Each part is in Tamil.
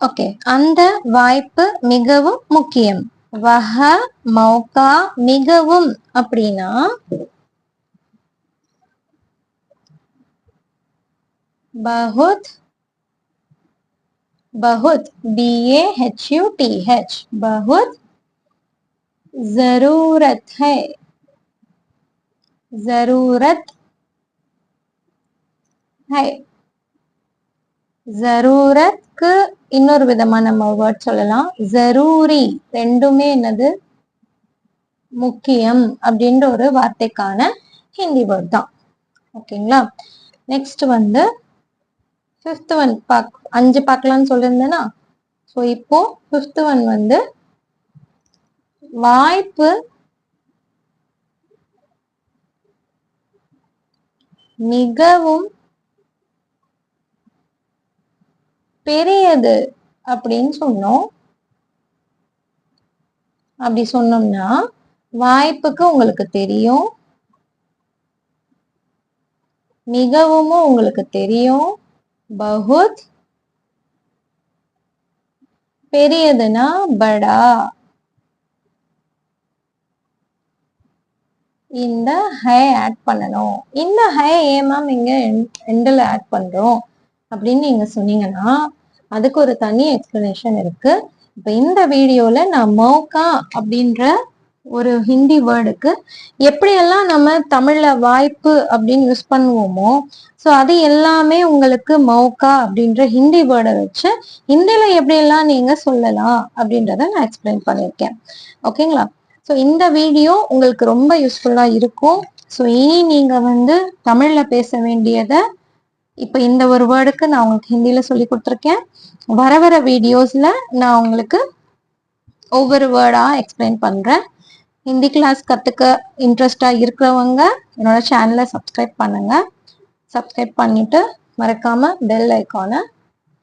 ஓகே அந்த வாய்ப்பு மிகவும் முக்கியம் வஹ மௌகா மிகவும் அப்படின்னா பஹுத் பஹுத் B A H U T H பஹுத் जरूरत है जरूरत है ஜரூரத்க்கு இன்னொரு விதமா நம்ம வேர்ட் சொல்லலாம். ஜரூரி ரெண்டுமே என்னது? முக்கியம் அப்படின்ற ஒரு வார்த்தைக்கான ஹிந்தி வேர்ட் தான். ஓகேங்களா நெக்ஸ்ட் வந்து ஃபிஃப்த் ஒன் பாக் அஞ்சு பார்க்கலாம்னு சொல்லியிருந்தேன்னா ஸோ இப்போ ஃபிஃப்த் ஒன் வந்து வாய்ப்பு மிகவும் பெரியது அப்படின்னு சொன்னோம். அப்படி சொன்னோம்னா வாய்ப்புக்கு உங்களுக்கு தெரியும். மிகவும் உங்களுக்கு தெரியும். பகுத் பெரியதுன்னா படா. இந்த ஹை ஆட் பண்ணணும். இந்த ஹை ஏன் மேம் இங்க எண்டில் ஆட் பண்றோம் அப்படின்னு நீங்க சொன்னீங்கன்னா அதுக்கு ஒரு தனி எக்ஸ்பிளனேஷன் இருக்கு. இப்போ இந்த வீடியோல நான் மௌகா அப்படின்ற ஒரு ஹிந்தி வேர்டுக்கு எப்படியெல்லாம் நம்ம தமிழ்ல வாய்ப்பு அப்படின்னு யூஸ் பண்ணுவோமோ ஸோ அது எல்லாமே உங்களுக்கு மௌகா அப்படின்ற ஹிந்தி வேர்டை வச்சு ஹிந்தியில எப்படியெல்லாம் நீங்க சொல்லலாம் அப்படின்றத நான் எக்ஸ்பிளைன் பண்ணியிருக்கேன். ஓகேங்களா? ஸோ இந்த வீடியோ உங்களுக்கு ரொம்ப யூஸ்ஃபுல்லாக இருக்கும். ஸோ இனி நீங்கள் வந்து தமிழில் பேச வேண்டியதை இப்போ இந்த ஒரு வேர்டுக்கு நான் உங்களுக்கு ஹிந்தியில் சொல்லி கொடுத்துருக்கேன். வர வர வீடியோஸில் நான் உங்களுக்கு ஒவ்வொரு வேர்டாக எக்ஸ்பிளைன் பண்ணுறேன் ஹிந்தி கிளாஸ் கற்றுக்க இன்ட்ரெஸ்டாக இருக்கிறவங்க என்னோட சேனலை சப்ஸ்கிரைப் பண்ணுங்கள் சப்ஸ்கிரைப் பண்ணிவிட்டு மறக்காமல் பெல் ஐக்கானை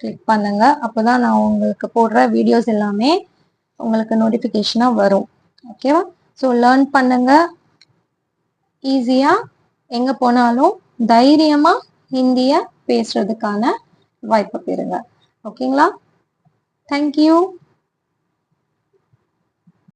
கிளிக் பண்ணுங்கள் அப்போ தான் நான் உங்களுக்கு போடுற வீடியோஸ் எல்லாமே உங்களுக்கு நோட்டிஃபிகேஷனாக வரும். ஓகேவா ஸோ லேர்ன் பண்ணுங்கள் ஈஸியாக எங்கே போனாலும் தைரியமாக ஹிந்தியை பேசுறதுக்கான வாய்ப்பு பெறுங்க. ஓகேங்களா தேங்க்யூ